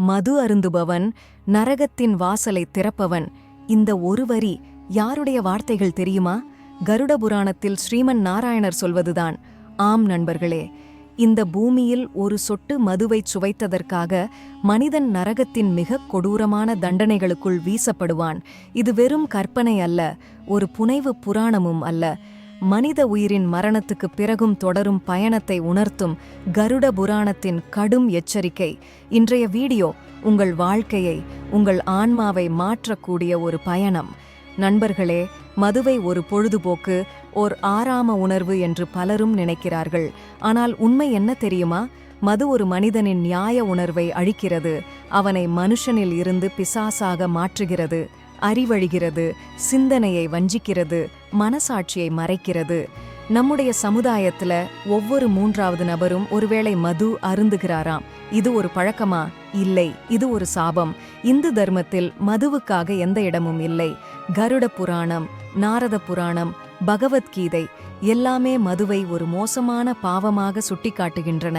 மது அருந்துபவன் நரகத்தின் வாசலை திறப்பவன். இந்த ஒரு வரி யாருடைய வார்த்தைகள் தெரியுமா? கருட புராணத்தில் ஸ்ரீமன் நாராயணர் சொல்வதுதான். ஆம் நண்பர்களே இந்த பூமியில் ஒரு சொட்டு மதுவைச் சுவைத்ததற்காக மனிதன் நரகத்தின் மிக கொடூரமான தண்டனைகளுக்குள் வீசப்படுவான். இது வெறும் கற்பனை அல்ல ஒரு புனைவு புராணமும் அல்ல. மனித உயிரின் மரணத்துக்குப் பிறகும் தொடரும் பயணத்தை உணர்த்தும் கருட புராணத்தின் கடும் எச்சரிக்கை. இன்றைய வீடியோ உங்கள் வாழ்க்கையை உங்கள் ஆன்மாவை மாற்றக்கூடிய ஒரு பயணம். நண்பர்களே மதுவை ஒரு பொழுதுபோக்கு ஓர் ஆறாம உணர்வு என்று பலரும் நினைக்கிறார்கள். ஆனால் உண்மை என்ன தெரியுமா? மது ஒரு மனிதனின் நியாய உணர்வை அழிக்கிறது. அவனை மனுஷனில் இருந்து பிசாசாக மாற்றுகிறது. அறிவழிகிறது சிந்தனையை வஞ்சிக்கிறது மனசாட்சியை மறைக்கிறது. நம்முடைய சமுதாயத்துல ஒவ்வொரு மூன்றாவது நபரும் ஒருவேளை மது அருந்துகிறாராம். இது ஒரு பழக்கமா? இல்லை. இது ஒரு சாபம். இந்து தர்மத்தில் மதுவுக்காக எந்த இடமும் இல்லை. கருட புராணம் நாரத புராணம் பகவத்கீதை எல்லாமே மதுவை ஒரு மோசமான பாவமாக சுட்டிக்காட்டுகின்றன.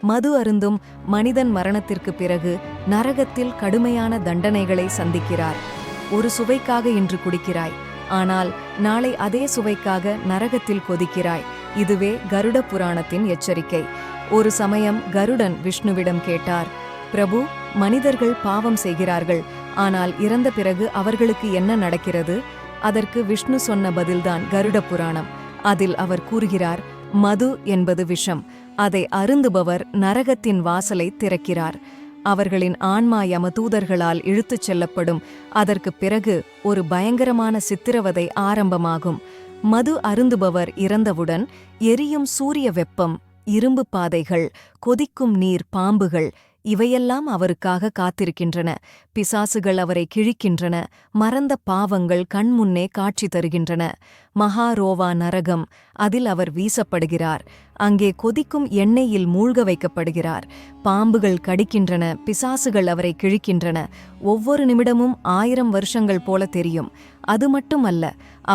மது அருந்தும் மனிதன் மரணத்திற்கு பிறகு நரகத்தில் கடுமையான தண்டனைகளை சந்திக்கிறார். ஒரு சுவைக்காக இன்று குடிக்கிறாய். ஆனால் நாளை அதே சுவைக்காக நரகத்தில் கொதிக்கிறாய். இதுவே கருட புராணத்தின் எச்சரிக்கை. ஒரு சமயம் கருடன் விஷ்ணுவிடம் கேட்டார் பிரபு மனிதர்கள் பாவம் செய்கிறார்கள். ஆனால் இறந்த பிறகு அவர்களுக்கு என்ன நடக்கிறது? அதற்கு விஷ்ணு சொன்ன பதில்தான் கருட புராணம். அதில் அவர் கூறுகிறார் மது என்பது விஷம். அதை அருந்துபவர் நரகத்தின் வாசலை திறக்கிறார். அவர்களின் ஆன்மா யமதூதர்களால் இழுத்துச் செல்லப்படும். அதற்குப் பிறகு ஒரு பயங்கரமான சித்திரவதை ஆரம்பமாகும். மது அருந்துபவர் இறந்தவுடன் எரியும் சூரிய வெப்பம் இரும்பு பாதைகள் கொதிக்கும் நீர் பாம்புகள் இவையெல்லாம் அவருக்காக காத்திருக்கின்றன. பிசாசுகள் அவரை கிழிக்கின்றன. மறந்த பாவங்கள் கண்முன்னே காட்சி தருகின்றன. மகாரோவா நரகம் அதில் அவர் வீசப்படுகிறார். அங்கே கொதிக்கும் எண்ணெயில் மூழ்க வைக்கப்படுகிறார். பாம்புகள் கடிக்கின்றன பிசாசுகள் அவரை கிழிக்கின்றன. ஒவ்வொரு நிமிடமும் ஆயிரம் வருஷங்கள் போல தெரியும். அது மட்டுமல்ல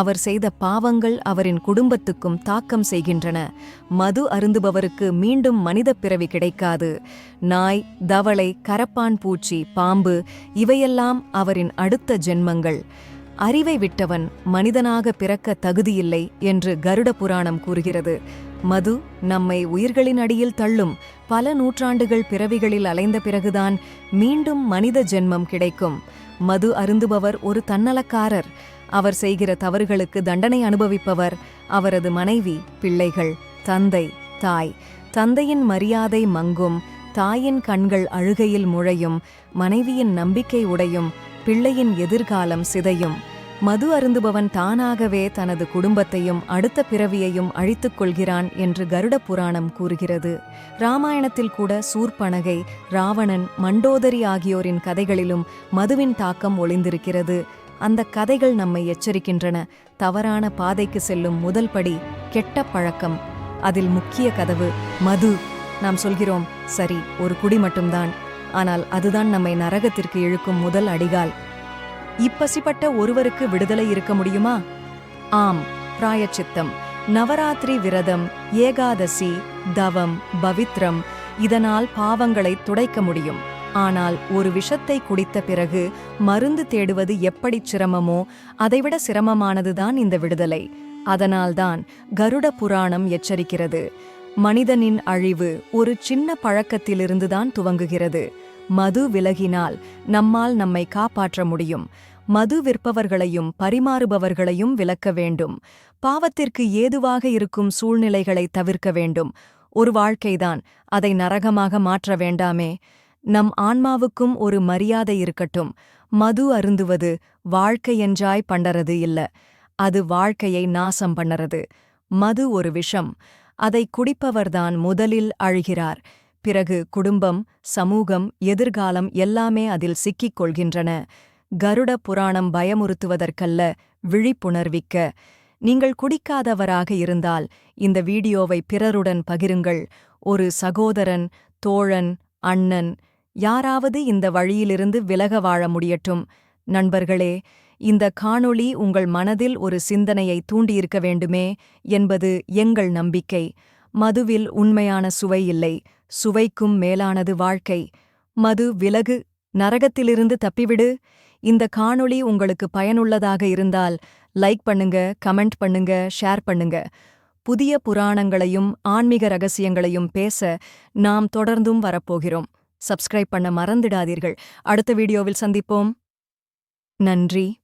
அவர் செய்த பாவங்கள் அவரின் குடும்பத்துக்கும் தாக்கம் செய்கின்றன. மது அருந்துபவருக்கு மீண்டும் மனித பிறவி கிடைக்காது. நாய் தவளை கரப்பான் பூச்சி பாம்பு இவையெல்லாம் அவரின் அடுத்த ஜென்மங்கள். அறிவை விட்டவன் மனிதனாக பிறக்க தகுதியில்லை என்று கருட புராணம் கூறுகிறது. மது நம்மை உயிர்களின் அடியில் தள்ளும் பல நூற்றாண்டுகள் பிறவிகளில் அலைந்த பிறகுதான் மீண்டும் மனித ஜென்மம் கிடைக்கும். மது அருந்துபவர் ஒரு தன்னலக்காரர். அவர் செய்கிற தவறுகளுக்கு தண்டனை அனுபவிப்பவர் அவரது மனைவி பிள்ளைகள் தந்தை தாய். தந்தையின் மரியாதை மங்கும் தாயின் கண்கள் அழுகையில் முழையும் மனைவியின் நம்பிக்கை உடையும் பிள்ளையின் எதிர்காலம் சிதையும். மது அருந்துபவன் தானாகவே தனது குடும்பத்தையும் அடுத்த பிறவியையும் அழித்துக் கொள்கிறான் என்று கருட புராணம் கூறுகிறது. ராமாயணத்தில் கூட சூர்பனகை ராவணன் மண்டோதரி ஆகியோரின் கதைகளிலும் மதுவின் தாக்கம் ஒளிந்திருக்கிறது. அந்த கதைகள் நம்மை எச்சரிக்கின்றன. தவறான பாதைக்கு செல்லும் முதல் படி கெட்ட பழக்கம். அதில் முக்கிய கதவு மது. நாம் சொல்கிறோம் சரி ஒரு குடி மட்டும்தான். ஆனால் அதுதான் நம்மை நரகத்திற்கு இழுக்கும் முதல் அடிகால். இப்பசிப்பட்ட ஒருவருக்கு விடுதலை இருக்க முடியுமா? ஆம் பிராயச்சித்தம். நவராத்திரி விரதம் ஏகாதசி தவம் பவித்ரம் இதனால் பாவங்களை துடைக்க முடியும். ஆனால் ஒரு விஷத்தை குடித்த பிறகு மருந்து தேடுவது எப்படிச் சிரமமோ அதைவிட சிரமமானதுதான் இந்த விடுதலை. அதனால்தான் கருட புராணம் எச்சரிக்கிறது. மனிதனின் அழிவு ஒரு சின்ன பழக்கத்திலிருந்துதான் துவங்குகிறது. மது விலகினால் நம்மால் நம்மை காப்பாற்ற முடியும். மது விற்பவர்களையும் பரிமாறுபவர்களையும் விலக்க வேண்டும். பாவத்திற்கு ஏதுவாக இருக்கும் சூழ்நிலைகளை தவிர்க்க வேண்டும். ஒரு வாழ்க்கைதான் அதை நரகமாக மாற்ற வேண்டாமே. நம் ஆன்மாவுக்கும் ஒரு மரியாதை இருக்கட்டும். மது அருந்துவது வாழ்க்கையென்றாய் பண்ணறது இல்ல. அது வாழ்க்கையை நாசம் பண்ணறது. மது ஒரு விஷம். அதை குடிப்பவர்தான் முதலில் அழுகிறார். பிறகு குடும்பம் சமூகம் எதிர்காலம் எல்லாமே அதில் சிக்கிக் கொள்கின்றன கருட புராணம் பயமுறுத்துவதற்கல்ல விழிப்புணர்விக்க. நீங்கள் குடிக்காதவராக இருந்தால் இந்த வீடியோவை பிறருடன் பகிருங்கள். ஒரு சகோதரன் தோழன் அண்ணன் யாராவது இந்த வழியிலிருந்து விலக வாழ முடியட்டும். நண்பர்களே இந்த காணொளி உங்கள் மனதில் ஒரு சிந்தனையை தூண்டியிருக்க வேண்டுமே என்பது எங்கள் நம்பிக்கை. மதுவில் உண்மையான சுவை இல்லை. சுவைக்கும் மேலானது வாழ்க்கை. மது விலகு நரகத்திலிருந்து தப்பிவிடு. இந்த காணொளி உங்களுக்கு பயனுள்ளதாக இருந்தால் லைக் பண்ணுங்க கமெண்ட் பண்ணுங்க ஷேர் பண்ணுங்க. புதிய புராணங்களையும் ஆன்மீக ரகசியங்களையும் பேச நாம் தொடர்ந்தும் வரப்போகிறோம். சப்ஸ்கிரைப் பண்ண மறந்திடாதீர்கள். அடுத்த வீடியோவில் சந்திப்போம். நன்றி.